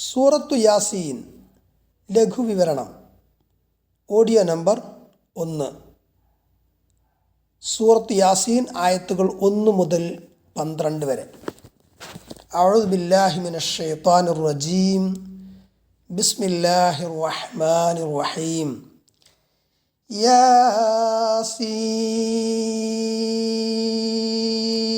സൂറത്തു Yaseen ലഘുവിവരണം. Audio number ഒന്ന്. സൂറത്ത് യാസീൻ ആയത്തുകൾ ഒന്ന് മുതൽ പന്ത്രണ്ട് വരെ. റജീം. ബിസ്മില്ലാഹിർ റഹ്മാനിർ റഹീം. യാസീൻ.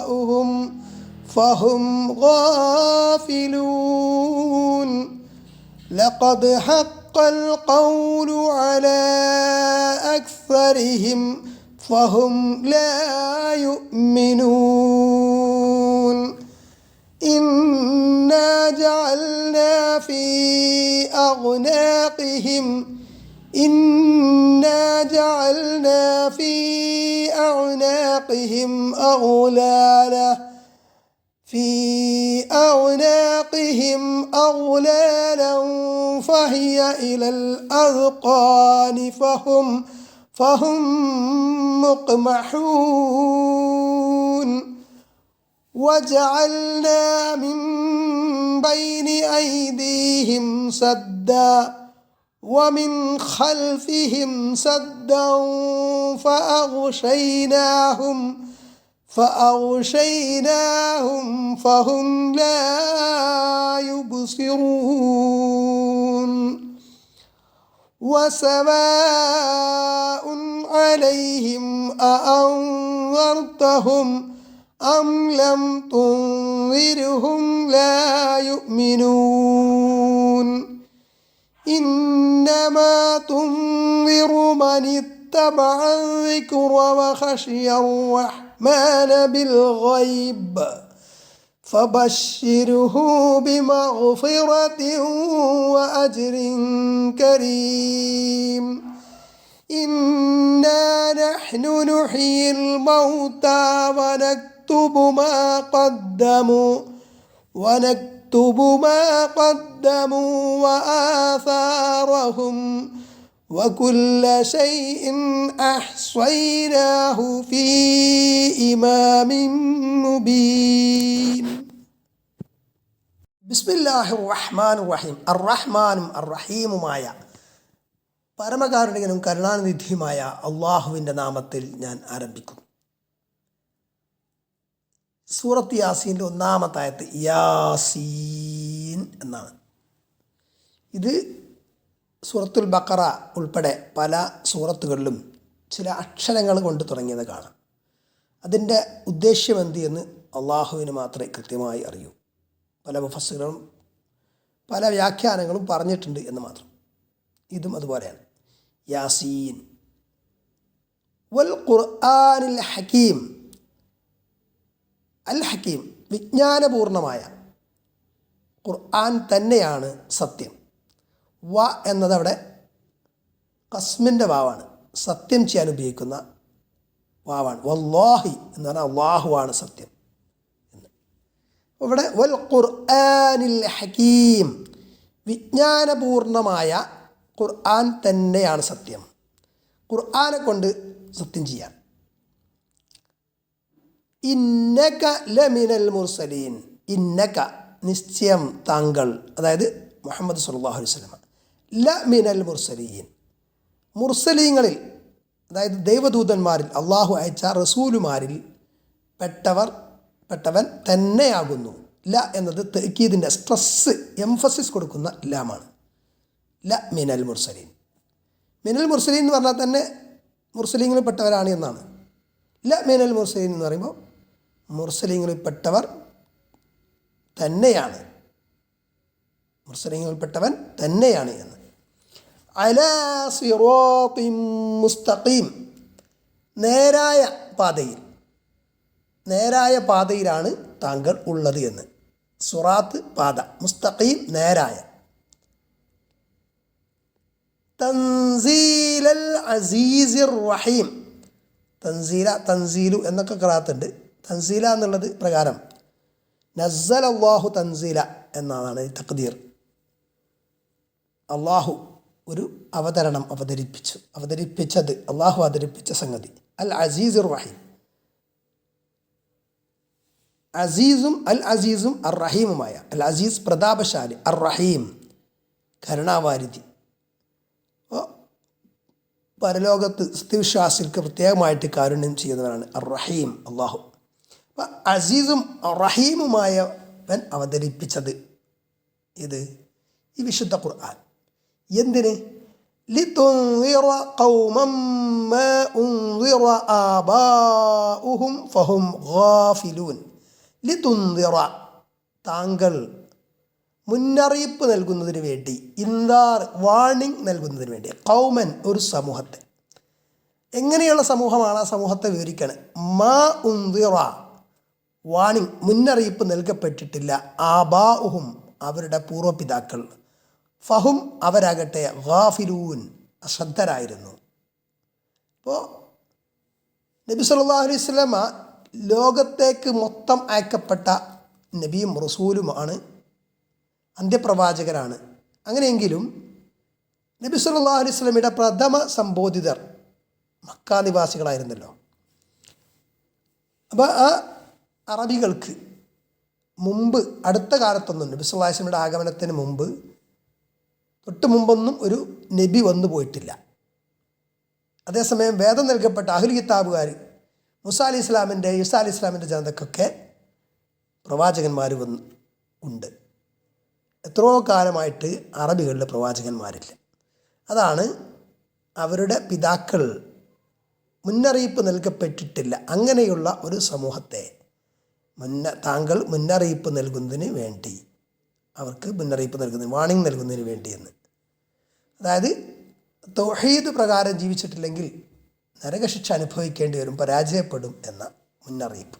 آباؤهم فهم غافلون. لقد حق القول على أكثرهم فهم لا يؤمنون. إنا جعلنا في أعناقهم إنا جعلنا في أعناقهم أغلالا. في أعناقهم أغلالا فهي إلى الأذقان فهم فهم مقمحون. وجعلنا من بين أيديهم سدا. ومن خلفهم سدا فأغشيناهم فأغشيناهم فهم لا يبصرون. وسواء عليهم أأنذرتهم أم لم تنذرهم لا يؤمنون. إنما تنذر من اتبع الذكر وخشي الرحمن بالغيب فبشره بمغفرة وأجر كريم. إنا نحن نحيي الموتى ونكتب ما قدموا ونكتب ما قدموا وآثارهم وكل شيء أحصيناه في إمام مبين بسم الله الرحمن الرحيم الرحمن الرحيم മായ പരമകാരുണികനും കരുണാനിധിയുമായ അള്ളാഹുവിൻ്റെ നാമത്തിൽ ഞാൻ ആരംഭിക്കുന്നു സൂറത്ത് യാസീന്റെ ഒന്നാമത്തെ ആയത്ത് യാസീൻ എന്നാണ്. ഇത് സൂറത്തുൽ ബക്കറ ഉൾപ്പെടെ പല സൂറത്തുകളിലും ചില അക്ഷരങ്ങൾ കൊണ്ട് തുടങ്ങിയത് കാണാം. അതിന്റെ ഉദ്ദേശ്യം എന്ത് എന്ന് അള്ളാഹുവിന് മാത്രമേ കൃത്യമായി അറിയൂ. പല മുഫസ്സുകളും പല വ്യാഖ്യാനങ്ങളും പറഞ്ഞിട്ടുണ്ട് എന്ന് മാത്രം. ഇതും അതുപോലെയാണ്. യാസീൻ. വൽ ഖുർആാനിൽ ഹക്കീം അൽ ഹക്കീം വിജ്ഞാനപൂർണമായ ഖുർആൻ തന്നെയാണ് സത്യം. വ എന്നതവിടെ കസ്മിന്റെ വാവാണ്. സത്യം ചെയ്യാൻ ഉപയോഗിക്കുന്ന വാവാണ്. വല്ലാഹി എന്ന് പറഞ്ഞാൽ അള്ളാഹുവാണ് സത്യം എന്ന്. ഇവിടെ വൽ ഖുർആനിൽ ഹക്കീം വിജ്ഞാനപൂർണമായ ഖുർആൻ തന്നെയാണ് സത്യം. ഖുർആനെ കൊണ്ട് സത്യം ചെയ്യാം ഇന്നക ലമിനൽ മുർസലീൻ. ഇന്നക നിശ്ചയം താങ്കൾ അതായത് മുഹമ്മദ് സല്ലാഹു അലൈഹി ല മിനൽ മുർസലീൻ. മുർസലീങ്ങളിൽ അതായത് ദൈവദൂതന്മാരിൽ അള്ളാഹു അയച്ച റസൂലുമാരിൽ പെട്ടവർ പെട്ടവൻ തന്നെയാകുന്നു. ല എന്നത് തെക്കീതിന്റെ സ്ട്രെസ് എംഫസിസ് കൊടുക്കുന്ന ലാമാണ്. ല മിനൽ മുർസലീൻ. മിനൽ മുർസലീൻ എന്ന് പറഞ്ഞാൽ തന്നെ മുർസലീങ്ങളിൽ പെട്ടവരാണ് എന്നാണ്. ല മിനൽ മുർസലീൻ എന്ന് പറയുമ്പോൾ മുർസലീങ്ങളിൽ പെട്ടവർ തന്നെയാണ്. മുർസലിങ്ങളിൽപ്പെട്ടവൻ തന്നെയാണ് എന്ന്. അല സിറോത്തിൻ മുസ്തഖീം. നേരായ പാതയിൽ നേരായ പാതയിലാണ് താങ്കൾ ഉള്ളത് എന്ന്. സുറാത്ത് പാത മുസ്തഖീം നേരായ. തൻസീലൽ അസീസിർ റഹീം. തൻസീല തൻസീലു എന്നൊക്കെ ഖറാത്തുണ്ട്. തൻസീല എന്നുള്ളത് പ്രകാരം നസ്സൽ അള്ളാഹു തൻസീല എന്നതാണ് തക്തീർ അള്ളാഹു ഒരു അവതരണം അവതരിപ്പിച്ചു. അവതരിപ്പിച്ചത് അള്ളാഹു അവതരിപ്പിച്ച സംഗതി. അൽ അസീസ് റഹീം. അസീസും അൽ അസീസും അർ റഹീമുമായ അൽ അസീസ് പ്രതാപശാലി അർ റഹീം കരുണാവാരിധി. പരലോകത്ത് സ്ഥിവിശ്വാസികൾക്ക് പ്രത്യേകമായിട്ട് കാരുണ്യം ചെയ്യുന്നവരാണ് അർ റഹീം അള്ളാഹു അസീസും റഹീമുമായവൻ അവതരിപ്പിച്ചത് ഇത് ഈ വിശുദ്ധ ഖുർആൻ എന്തിന് لتنذر قوما ما أنذر آباؤهم فهم غافلون لتنذر താങ്കൾ മുന്നറിയിപ്പ് നൽകുന്നതിന് വേണ്ടി ഇന്താർ വാണിംഗ് നൽകുന്നതിന് വേണ്ടി കൗമൻ ഒരു സമൂഹത്തെ എങ്ങനെയുള്ള സമൂഹമാണ് ആ സമൂഹത്തെ വിവരിക്കണം മാ ഉന്തിറ വാണിംഗ് മുന്നറിയിപ്പ് നൽകപ്പെട്ടിട്ടില്ല. ആബാഉഹും അവരുടെ പൂർവപിതാക്കൾ. ഫഹും അവരാകട്ടെ ഗാഫിലൂൻ അശ്രദ്ധരായിരുന്നു. അപ്പോൾ നബി സല്ലല്ലാഹു അലൈഹി ലോകത്തേക്ക് മൊത്തം അയക്കപ്പെട്ട നബിയും റസൂലുമാണ്. അന്ത്യപ്രവാചകരാണ്. അങ്ങനെയെങ്കിലും നബി സല്ലല്ലാഹു അലൈഹി സ്വലമിയുടെ പ്രഥമ സംബോധിതർ മക്ക നിവാസികളായിരുന്നല്ലോ. അപ്പോൾ ആ അറബികൾക്ക് മുമ്പ് അടുത്ത കാലത്തൊന്നും നബി സല്ലല്ലാഹു അലൈഹി വസല്ലമയുടെ ആഗമനത്തിന് മുമ്പ് തൊട്ട് മുമ്പൊന്നും ഒരു നബി വന്നു പോയിട്ടില്ല. അതേസമയം വേദം നൽകപ്പെട്ട അഹുൽ കിതാബുകാർ മുസ അലി ഇസ്ലാമിന്റെ ഈസാ അലി ഇസ്ലാമിന്റെ ജനതക്കൊക്കെ പ്രവാചകന്മാർ വന്ന് ഉണ്ട്. എത്രയോ കാലമായിട്ട് അറബികളിലെ പ്രവാചകന്മാരില്ല. അതാണ് അവരുടെ പിതാക്കൾ മുന്നറിയിപ്പ് നൽകപ്പെട്ടിട്ടില്ല. അങ്ങനെയുള്ള ഒരു സമൂഹത്തെ മുന്ന താങ്കൾ മുന്നറിയിപ്പ് നൽകുന്നതിന് വേണ്ടി. അവർക്ക് മുന്നറിയിപ്പ് നൽകുന്നതിന് വാണിംഗ് നൽകുന്നതിന് വേണ്ടിയെന്ന്. അതായത് തൊഹീദ് പ്രകാരം ജീവിച്ചിട്ടില്ലെങ്കിൽ നരകശിക്ഷ അനുഭവിക്കേണ്ടി വരും പരാജയപ്പെടും എന്ന മുന്നറിയിപ്പ്.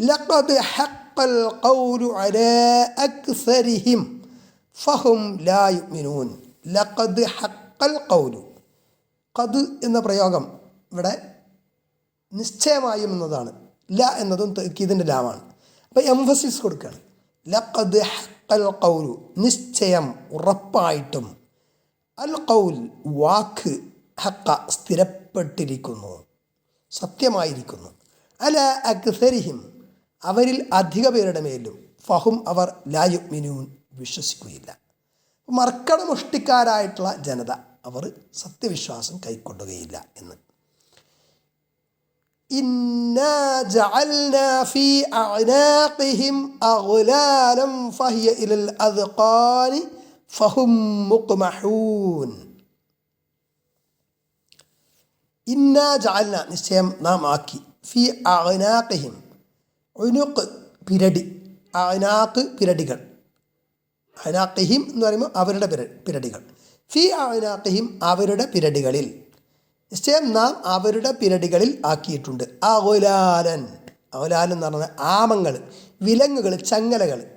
ലഖദ് ഹഖൽ ഖൗലു അലാ അക്സരിഹിം ഫഹും ലാ യുമിനൂൻ ഹഖൽ ഖൗലു. ഖദ് എന്ന പ്രയോഗം ഇവിടെ നിശ്ചയമായും എന്നതാണ്. ല എന്നതും തക്കീദിന്റെ ലാമാണ് അപ്പോൾ എംഫസിസ് കൊടുക്കുകയാണ് ലഖദ് ഹക്കൽ കൗലു നിശ്ചയം ഉറപ്പായിട്ടും അൽ കൗൽ വാക്ക് ഹക്ക സ്ഥിരപ്പെട്ടിരിക്കുന്നു സത്യമായിരിക്കുന്നു. അല അക്സരിഹിം അവരിൽ അധിക പേരുടെ മേലും ഫഹും അവർ ലായുമിനൂൻ വിശ്വസിക്കുകയില്ല. മർക്കടമുഷ്ടിക്കാരായിട്ടുള്ള ജനത അവർ സത്യവിശ്വാസം കൈക്കൊള്ളുകയില്ല എന്ന്. إنا جعلنا في أعناقهم أغلالا فهي إلى الأذقان فهم مقمحون إنا جعلنا നിശ്ചയം നാം ആക്കി ഫി അഅനാഖിഹിം ഉനുഖ് പിരടി അഅനാഖ് പിരടികൾ അനാഖിഹിം എന്ന് പറയുമ്പോൾ അവരുടെ പിര പിരടികൾ ഫി അഅനാഖിഹിം അവരുടെ പിരടികളിൽ നിശ്ചയം നാം അവരുടെ പിരടികളിൽ ആക്കിയിട്ടുണ്ട്. അകുലാലൻ അകുലാലൻ എന്ന് പറഞ്ഞാൽ ആമങ്ങൾ വിലങ്ങുകൾ ചങ്ങലകൾ.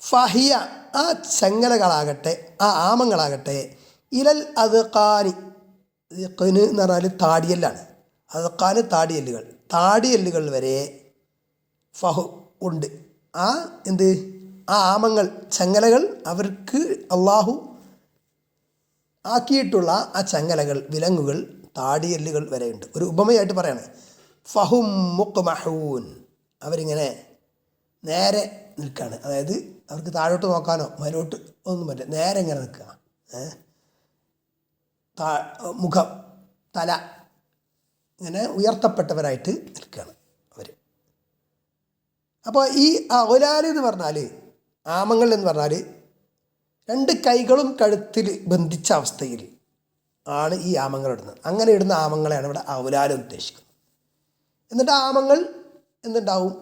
ഫഹിയ ആ ചങ്ങലകളാകട്ടെ ആ ആമങ്ങളാകട്ടെ ഇലൽ അത് കാനി എന്ന് പറഞ്ഞാൽ താടിയല്ലാണ്. അതക്കാന് താടിയല്ലുകൾ. താടിയല്ലുകൾ വരെ ഫഹു ഉണ്ട്. ആ എന്ത്? ആ ആമങ്ങൾ ചങ്ങലകൾ അവർക്ക് അള്ളാഹു ആക്കിയിട്ടുള്ള ആ ചങ്ങലകൾ വിലങ്ങുകൾ താടിയല്ലുകൾ വരെയുണ്ട്. ഒരു ഉപമയായിട്ട് പറയാണ്. ഫഹും മുക്ക് മഹൂൻ അവരിങ്ങനെ നേരെ നിൽക്കുകയാണ് അതായത് അവർക്ക് താഴോട്ട് നോക്കാനോ മേലോട്ട് ഒന്നും പറ്റില്ല. നേരെ ഇങ്ങനെ നിൽക്കുക. താ മുഖം തല ഇങ്ങനെ ഉയർത്തപ്പെട്ടവരായിട്ട് നിൽക്കുകയാണ് അവർ അപ്പോൾ ഈ അവലാൽ എന്ന് പറഞ്ഞാൽ ആമങ്ങൾ എന്ന് പറഞ്ഞാൽ രണ്ട് കൈകളും കഴുത്തിൽ ബന്ധിച്ച അവസ്ഥയിൽ ആണ് ഈ ആമങ്ങൾ ഇടുന്നത് അങ്ങനെ ഇടുന്ന ആമങ്ങളെയാണ് ഇവിടെ അവലാൽ ഉദ്ദേശിക്കുന്നത് എന്നിട്ട് ആമങ്ങൾ എന്തുണ്ടാവും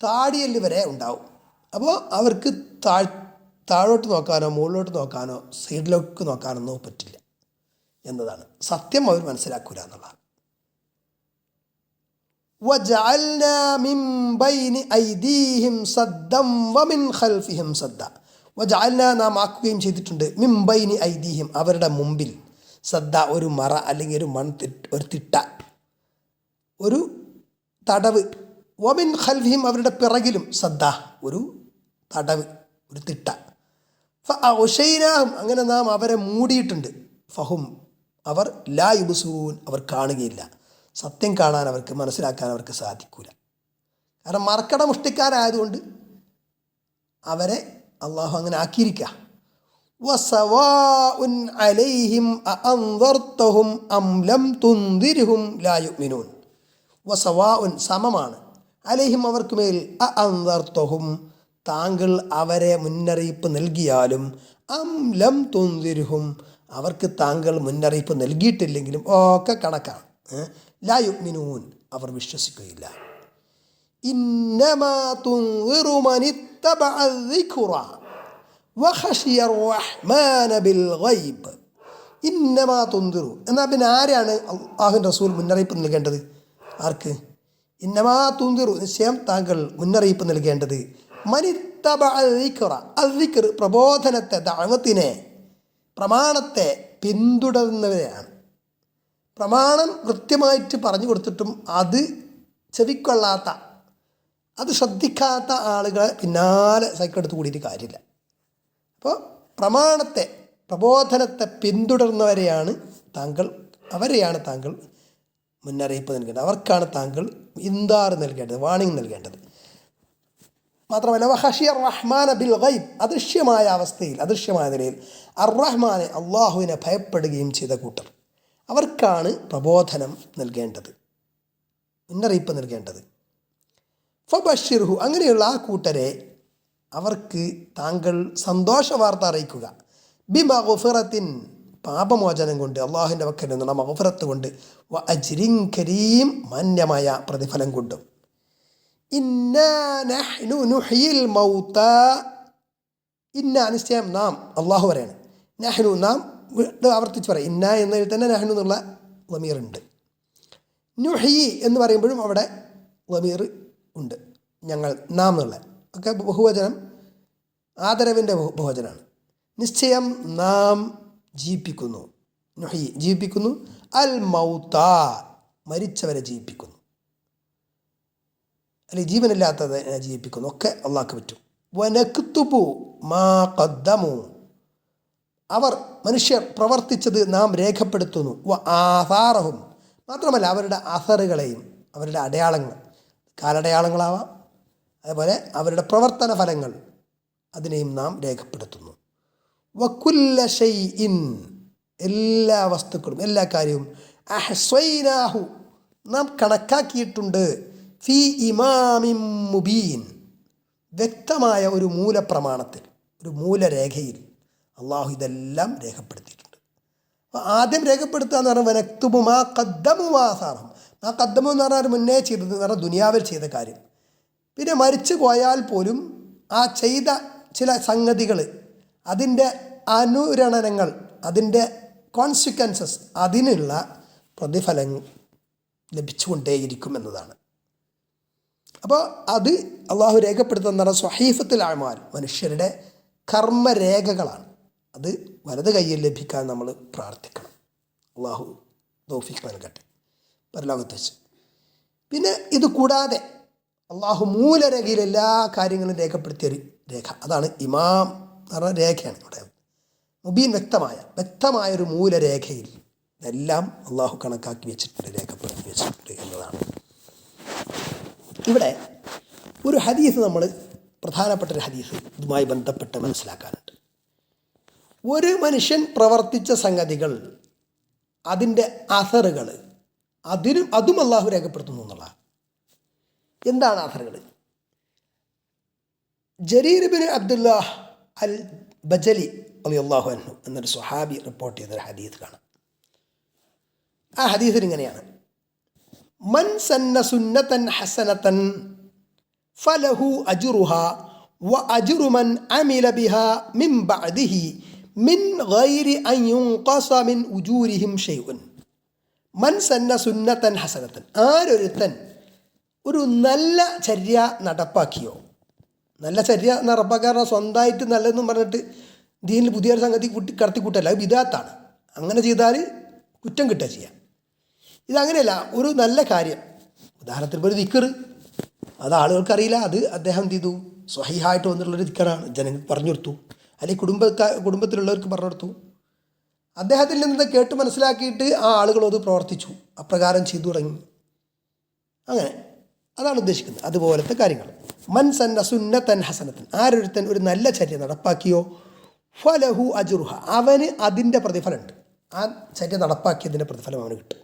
താടിയല് വരെ ഉണ്ടാവും അപ്പോൾ അവർക്ക് താഴ് താഴോട്ട് നോക്കാനോ മുകളിലോട്ട് നോക്കാനോ സൈഡിലേക്ക് നോക്കാനൊന്നും പറ്റില്ല എന്നതാണ് സത്യം അവർ മനസ്സിലാക്കൂല എന്നുള്ളതാണ് وجعلنا من بين أيديهم സദ്ദം ومن خلفهم സദ്ദ വജഅൽന നാം ആക്കുകയും ചെയ്തിട്ടുണ്ട് മിൻ ബൈനി ഐദീഹിം അവരുടെ മുമ്പിൽ സദ്ദ ഒരു മറ അല്ലെങ്കിൽ ഒരു മൺ ഒരു തിട്ട. ഒരു തടവ്. വമിൻ ഹൽഹിം അവരുടെ പിറകിലും സദ്ദ ഒരു തടവ് ഒരു തിട്ട. ഒഷൈനാഹും അങ്ങനെ നാം അവരെ മൂടിയിട്ടുണ്ട്. ഫഹും അവർ ലാ യുബുസൂൻ അവർ കാണുകയില്ല. സത്യം കാണാൻ അവർക്ക് മനസ്സിലാക്കാൻ അവർക്ക് സാധിക്കൂല. കാരണം മറക്കട മുഷ്ടിക്കാരായതുകൊണ്ട് അവരെ അള്ളാഹു അങ്ങനെ ആക്കിയിരിക്കുക വസവാഉൻ അലൈഹിം അഅൻദർതഹും അം ലം തുൻദിർഹും ലാ യുഅ്മിനൂൻ വസവാഉൻ സമമാണ് അലൈഹിം അവർക്ക് മേൽ അഅൻദർതഹും താങ്കൾ അവരെ മുന്നറിയിപ്പ് നൽകിയാലും അം ലം തുൻദിർഹും അവർക്ക് താങ്കൾ മുന്നറിയിപ്പ് നൽകിയിട്ടില്ലെങ്കിലും ഒക്കെ കണക്കാണ് ഏ? ലാ യുഅ്മിനൂൻ അവർ വിശ്വസിക്കുകയില്ല إنما تنظر من اتبع വഹഷിയ റഹ്മാന ബിൽ ഗൈബ്. ഇന്നമാ തുന്തിറു. എന്നാൽ പിന്നെ ആരാണ് അള്ളാഹുൻ റസൂൽ മുന്നറിയിപ്പ് നൽകേണ്ടത്? ആർക്ക്? ഇന്നമാ തുന്തിറു. നിശ്ചയം താങ്കൾ മുന്നറിയിപ്പ് നൽകേണ്ടത്. മനിത്തബ അൽഖറ അൽഖർ പ്രബോധനത്തെ ദാവത്തിനെ പ്രമാണത്തെ പിന്തുടരുന്നവരെയാണ്. പ്രമാണം കൃത്യമായിട്ട് പറഞ്ഞു കൊടുത്തിട്ടും അത് ചെവിക്കൊള്ളാത്ത അത് ശ്രദ്ധിക്കാത്ത ആളുകളെ പിന്നാലെ സൈക്കിൾ എടുത്ത് കൂടിയിട്ട് കാര്യമില്ല. അപ്പോൾ പ്രമാണത്തെ പ്രബോധനത്തെ പിന്തുടർന്നവരെയാണ് താങ്കൾ അവരെയാണ് താങ്കൾ മുന്നറിയിപ്പ് നൽകേണ്ടത്. അവർക്കാണ് താങ്കൾ ഇന്താർ നൽകേണ്ടത് വാണിംഗ് നൽകേണ്ടത്. മാത്രമല്ല വഹഷിയർ റഹ്മാൻ ബിൽ ഗൈബ് അദൃശ്യമായ അവസ്ഥയിൽ അദൃശ്യമായ നിലയിൽ അർ റഹ്മാനെ അള്ളാഹുവിനെ ഭയപ്പെടുകയും ചെയ്ത കൂട്ടർ. അവർക്കാണ് പ്രബോധനം നൽകേണ്ടത് മുന്നറിയിപ്പ് നൽകേണ്ടത്. ഫബഷിർഹു അങ്ങനെയുള്ള ആ കൂട്ടരെ അവർക്ക് താങ്കൾ സന്തോഷ വാർത്ത അറിയിക്കുക. ബി മഹുഫറത്തിൻ പാപമോചനം കൊണ്ട് അള്ളാഹുവിന്റെ വക്കൽ നിന്നുള്ള മഹുഫറത്ത് കൊണ്ട് വ അജ്രിൻ കരീം മാന്യമായ പ്രതിഫലം കൊണ്ടും. ഇന്നാ നിശ്ചയം നാം അള്ളാഹു പറയാണ്. നഹ്നു നാം ആവർത്തിച്ച് പറയും. ഇന്ന എന്നതിൽ തന്നെ നഹ്നു എന്നുള്ള വമീറുണ്ട് നുഹി എന്ന് പറയുമ്പോഴും അവിടെ വമീർ ഉണ്ട്. ഞങ്ങൾ നാം എന്നുള്ള ഒക്കെ ബഹുവചനം ആദരവിന്റെ ബഹു- ബഹുവചനമാണ്. നിശ്ചയം നാം ജീവിപ്പിക്കുന്നു ജീവിപ്പിക്കുന്നു അൽ മൗത്ത മരിച്ചവരെ ജീവിപ്പിക്കുന്നു. അല്ലെങ്കിൽ ജീവനില്ലാത്തതിനെ ജീവിപ്പിക്കുന്നു. ഒക്കെ അള്ളാഹ്ക്ക് പറ്റും. വനക്തുപു മാ കദ്ദമു അവർ മനുഷ്യർ പ്രവർത്തിച്ചത് നാം രേഖപ്പെടുത്തുന്നു. വ ആധാറഹും മാത്രമല്ല അവരുടെ അസറുകളെയും അവരുടെ അടയാളങ്ങൾ. കാലടയാളങ്ങളാവാം അതുപോലെ അവരുടെ പ്രവർത്തന ഫലങ്ങൾ അതിനെയും നാം രേഖപ്പെടുത്തുന്നു. വക്കുല്ല ഷൈഇൻ എല്ലാ വസ്തുക്കളും എല്ലാ കാര്യവും അഹ്സ്വൈനാഹു നാം കണക്കാക്കിയിട്ടുണ്ട്. ഫി ഇമാമിൻ മുബീൻ വ്യക്തമായ ഒരു മൂലപ്രമാണത്തിൽ ഒരു മൂലരേഖയിൽ അള്ളാഹു ഇതെല്ലാം രേഖപ്പെടുത്തിയിട്ടുണ്ട്. അപ്പോൾ ആദ്യം രേഖപ്പെടുത്തുക എന്ന് പറഞ്ഞാൽ വനക്തുബു മാ കദ്ദമു വാസാറം ആ കദ്ദമു എന്ന് പറഞ്ഞാൽ മുന്നേ ചെയ്തത് എന്ന് പറഞ്ഞാൽ ദുനിയാവിൽ ചെയ്ത കാര്യം. പിന്നെ മരിച്ചു പോയാൽ പോലും ആ ചെയ്ത ചില സംഗതികൾ അതിന്റെ അനുരണനങ്ങൾ അതിന്റെ കോൺസിക്വൻസസ് അതിനുള്ള പ്രതിഫലം ലഭിച്ചുകൊണ്ടേയിരിക്കും എന്നതാണ്. അപ്പോൾ അത് അള്ളാഹു രേഖപ്പെടുത്തുന്ന സ്വഹീഫത്തിൽ ആഴ്മാർ മനുഷ്യരുടെ കർമ്മരേഖകളാണ്. അത് വലത് കയ്യിൽ ലഭിക്കാൻ നമ്മൾ പ്രാർത്ഥിക്കണം. അള്ളാഹു തൗഫീഖ് നൽകട്ടെ. പരലോകത്ത് വെച്ച്. പിന്നെ ഇത് കൂടാതെ അള്ളാഹു മൂലരേഖയിൽ എല്ലാ കാര്യങ്ങളും രേഖപ്പെടുത്തിയ ഒരു രേഖ. അതാണ് ഇമാം എന്ന് പറഞ്ഞ രേഖയാണ് ഇവിടെ. മുബീൻ വ്യക്തമായ വ്യക്തമായ ഒരു മൂലരേഖയിൽ എല്ലാം അള്ളാഹു കണക്കാക്കി വെച്ചിട്ടുണ്ട് രേഖപ്പെടുത്തി വെച്ചിട്ടുണ്ട് എന്നതാണ്. ഇവിടെ ഒരു ഹദീസ് നമ്മൾ പ്രധാനപ്പെട്ട ഒരു ഹദീസ് ഇതുമായി ബന്ധപ്പെട്ട് മനസ്സിലാക്കാനുണ്ട്. ഒരു മനുഷ്യൻ പ്രവർത്തിച്ച സംഗതികൾ അതിന്റെ അസറുകൾ അതിനും അതും അള്ളാഹു രേഖപ്പെടുത്തുന്നു എന്നുള്ള എന്താണ് അസറുകൾ ജരീർബിൻ അബ്ദുല്ലാഹ് അൽ ബജലി അലി അള്ളാഹു അൻഹു എന്നൊരു സ്വഹാബി റിപ്പോർട്ട് ചെയ്തൊരു ഹദീസ് കാണാം. ആ ഹദീസിൽ ഇങ്ങനെയാണ്. മൻ സന്ന സുന്നതൻ ഹസനതൻ ഫലഹു അജുറുഹ വ അജുറുമൻ അമില ബിഹ മിൻ ബഅദിഹി മിൻ ഗൈരി അൻ യുൻഖസ മിൻ ഉജൂരിഹിം ഷൈഉൻ. മൻ സന്ന സുന്നത്തൻ ഹസനത്തൻ ആരൊരുത്തൻ ഒരു നല്ല ചര്യ നടപ്പാക്കിയോ? നല്ല ചര്യ നടപ്പാക്കാറ സ്വന്തമായിട്ട് നല്ലതെന്നും പറഞ്ഞിട്ട് ദീനിൽ പുതിയൊരു സംഗതി കുട്ടി കടത്തിക്കൂട്ടല്ല. അത് വിദാത്താണ് അങ്ങനെ ചെയ്താൽ കുറ്റം കിട്ടുക ചെയ്യാം. ഇതങ്ങനെയല്ല ഒരു നല്ല കാര്യം. ഉദാഹരണത്തിന് ഇപ്പോൾ ഒരു ദിക്കർ അത് ആളുകൾക്കറിയില്ല. അത് അദ്ദേഹം എന്ത് ചെയ്തു? സ്വഹിഹായിട്ട് വന്നിട്ടുള്ളൊരു ദിക്കറാണ്. ജനങ്ങൾ പറഞ്ഞു കൊടുത്തു. അല്ലെങ്കിൽ കുടുംബക്കാ കുടുംബത്തിലുള്ളവർക്ക് പറഞ്ഞു കൊടുത്തു. അദ്ദേഹത്തിൽ നിന്ന് കേട്ട് മനസ്സിലാക്കിയിട്ട് ആ ആളുകളത് പ്രവർത്തിച്ചു. അപ്രകാരം ചെയ്തു തുടങ്ങി. അങ്ങനെ. അതാണ് ഉദ്ദേശിക്കുന്നത്. അതുപോലത്തെ കാര്യങ്ങൾ. മൻ സന്ന സുന്നത്തൻ ഹസനത്തൻ ആരൊരുത്തൻ ഒരു നല്ല ചര്യ നടപ്പാക്കിയോ? ഫലഹു അജുറുഹ. അവന് അതിന്റെ പ്രതിഫലമുണ്ട്. ആ ചര്യ നടപ്പാക്കിയതിന്റെ പ്രതിഫലം അവന് കിട്ടും.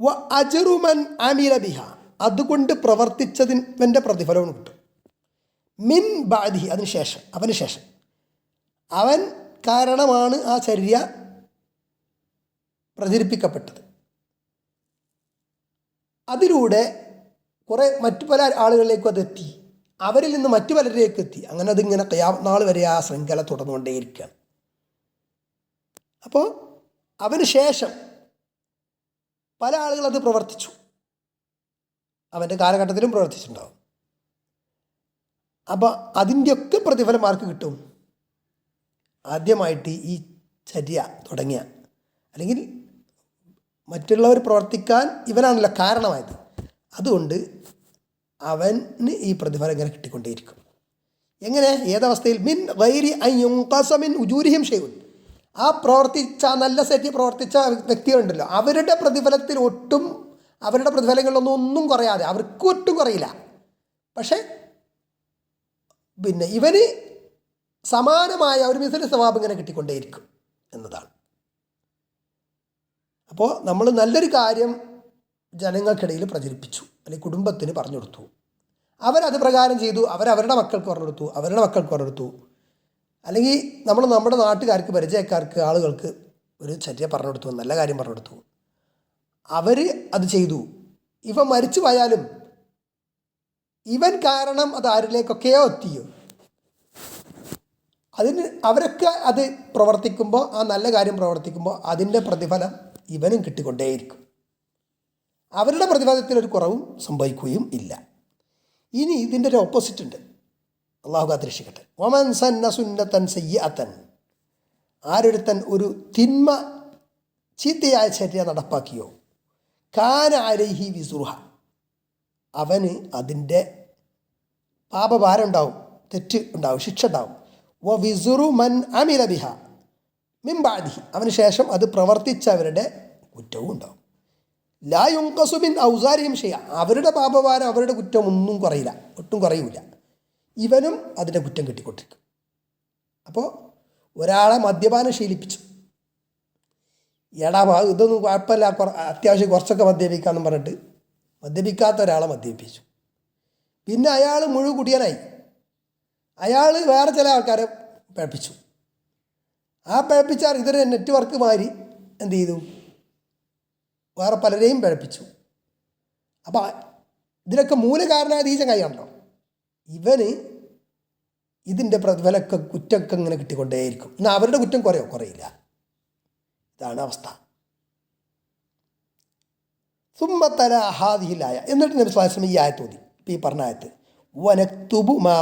വ അജറുമൻ അമില ബിഹ. അതുകൊണ്ട് പ്രവർത്തിച്ചതിന്റെ പ്രതിഫലവും കിട്ടും. മിൻ ബാധി അതിന് ശേഷം അവന് ശേഷം. അവൻ കാരണമാണ് ആ ചര്യ പ്രചരിപ്പിക്കപ്പെട്ടത്. അതിലൂടെ കുറേ മറ്റു പല ആളുകളിലേക്കും അതെത്തി അവരിൽ നിന്ന് മറ്റു പലരിലേക്ക് എത്തി. അങ്ങനെ അതിങ്ങനെ നാൾ വരെ ആ ശൃംഖല തുടർന്നുകൊണ്ടേയിരിക്കുകയാണ് അപ്പോൾ അവന് ശേഷം പല ആളുകൾ അത് പ്രവർത്തിച്ചു. അവന്റെ കാലഘട്ടത്തിലും പ്രവർത്തിച്ചിട്ടുണ്ടാവും. അപ്പോൾ അതിന്റെയൊക്കെ പ്രതിഫലം ആർക്ക് കിട്ടും. ആദ്യമായിട്ട് ഈ ചര്യ തുടങ്ങിയ. അല്ലെങ്കിൽ മറ്റുള്ളവർ പ്രവർത്തിക്കാൻ ഇവനാണല്ലോ കാരണമായത്. അതുകൊണ്ട് അവന് ഈ പ്രതിഫലം ഇങ്ങനെ കിട്ടിക്കൊണ്ടേയിരിക്കും. എങ്ങനെ? ഏതവസ്ഥയിൽ? മിൻ വൈരി അയ്യുങ്കസമിൻ ഉജൂരിഹിം ഷെയ്യുൻ ആ പ്രവർത്തിച്ച നല്ല സെറ്റ് പ്രവർത്തിച്ച വ്യക്തികളുണ്ടല്ലോ. അവരുടെ പ്രതിഫലത്തിൽ ഒട്ടും അവരുടെ പ്രതിഫലങ്ങളിലൊന്നും ഒന്നും കുറയാതെ അവർക്ക് ഒട്ടും കുറയില്ല. പക്ഷേ പിന്നെ ഇവന് സമാനമായ ഒരു മിസല സ്വഭാവം ഇങ്ങനെ കിട്ടിക്കൊണ്ടേയിരിക്കും എന്നതാണ്. അപ്പോൾ നമ്മൾ നല്ലൊരു കാര്യം ജനങ്ങൾക്കിടയിൽ പ്രചരിപ്പിച്ചു അല്ലെങ്കിൽ കുടുംബത്തിന് പറഞ്ഞു കൊടുത്തു. അവരത് പ്രകാരം ചെയ്തു അവരവരുടെ മക്കൾക്ക് പറഞ്ഞു കൊടുത്തു അവരുടെ മക്കൾക്ക് പറഞ്ഞു കൊടുത്തു. അല്ലെങ്കിൽ നമ്മൾ നമ്മുടെ നാട്ടുകാർക്ക് പരിചയക്കാർക്ക് ആളുകൾക്ക് ഒരു ചര്യ പറഞ്ഞു കൊടുത്തു നല്ല കാര്യം പറഞ്ഞു കൊടുത്തു. അവർ അത് ചെയ്തു. ഇവ മരിച്ചു പോയാലും ഇവൻ കാരണം അത് ആരിലേക്കൊക്കെയോ എത്തിയോ. അതിന് അവരൊക്കെ അത് പ്രവർത്തിക്കുമ്പോൾ ആ നല്ല കാര്യം പ്രവർത്തിക്കുമ്പോൾ അതിന്റെ പ്രതിഫലം ഇവനും കിട്ടിക്കൊണ്ടേയിരിക്കും. അവരുടെ പ്രതിഫലത്തിൽ ഒരു കുറവും സംഭവിക്കുകയും ഇല്ല. ഇനി ഇതിന്റെ ഒരു ഓപ്പോസിറ്റ് ഉണ്ട്. അള്ളാഹു കാത്തിരക്ഷിക്കട്ടെ. ഒമൻ സന്ന സുന്നത്തൻ സയ്യത്തൻ ആരൊരുത്തൻ ഒരു തിന്മ ചീത്തയായ ചര്യ നടപ്പാക്കിയോ? കാന വിസുറുഹ അവന് അതിന്റെ പാപഭാരം ഉണ്ടാവും. തെറ്റ് ഉണ്ടാവും. ശിക്ഷ ഉണ്ടാവും. വ വിസുറു മൻ അമിരബിഹ മിംബാദിഹി മിംബാദി അവന് ശേഷം അത് പ്രവർത്തിച്ചവരുടെ കുറ്റവും ഉണ്ടാവും. ലാ യുങ്കസുബിൻ ഔസാരിയും ചെയ്യ അവരുടെ പാപഭാരം അവരുടെ കുറ്റം ഒന്നും കുറയില്ല. ഒട്ടും കുറയൂല. ഇവനും അതിന്റെ കുറ്റം കിട്ടിക്കൊണ്ടിരിക്കും. അപ്പോൾ ഒരാളെ മദ്യപാനം ശീലിപ്പിച്ചു. എടാ ഇതൊന്നും കുഴപ്പമില്ല. അത്യാവശ്യം കുറച്ചൊക്കെ മദ്യപിക്കാമെന്ന് പറഞ്ഞിട്ട് മദ്യപിക്കാത്ത ഒരാളെ മദ്യപിപ്പിച്ചു. പിന്നെ അയാൾ മുഴുവൻ കുടിയനായി. അയാൾ വേറെ ചില ആൾക്കാരെ പഴപ്പിച്ചു. ആ പഴപ്പിച്ചാൽ ഇതൊരു നെറ്റ്വർക്ക് മാതിരി എന്ത് ചെയ്തു? വേറെ പലരെയും പഴപ്പിച്ചു അപ്പോൾ ഇതിനൊക്കെ മൂലകാരണമായത് ഈ ചങ്ങായിയാണല്ലോ ഇവന് ഇതിന്റെ പ്രതിഫലമൊക്കെ കുറ്റമൊക്കെ ഇങ്ങനെ കിട്ടിക്കൊണ്ടേയിരിക്കും. എന്നാൽ അവരുടെ കുറ്റം കുറയോ? കുറയില്ല. ഇതാണ് അവസ്ഥ. സുമ്മത്തല ഹാദിഹിലായ എന്നിട്ട് നബി സ്വാസ്ലം ഈ ആയത്ത് ഓതി. ഇപ്പം ഈ പറഞ്ഞ ആയത്ത്. മാ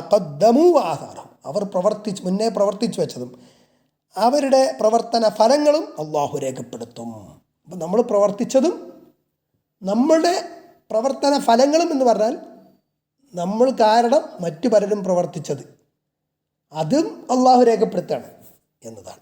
ആധാരം അവർ പ്രവർത്തിച്ച് മുന്നേ പ്രവർത്തിച്ചു വെച്ചതും അവരുടെ പ്രവർത്തന ഫലങ്ങളും അള്ളാഹു രേഖപ്പെടുത്തും. അപ്പം നമ്മൾ പ്രവർത്തിച്ചതും നമ്മളുടെ പ്രവർത്തന ഫലങ്ങളും എന്ന് പറഞ്ഞാൽ നമ്മൾ കാരണം മറ്റു പലരും പ്രവർത്തിച്ചത്. അതും അള്ളാഹു രേഖപ്പെടുത്തുകയാണ് എന്നതാണ്.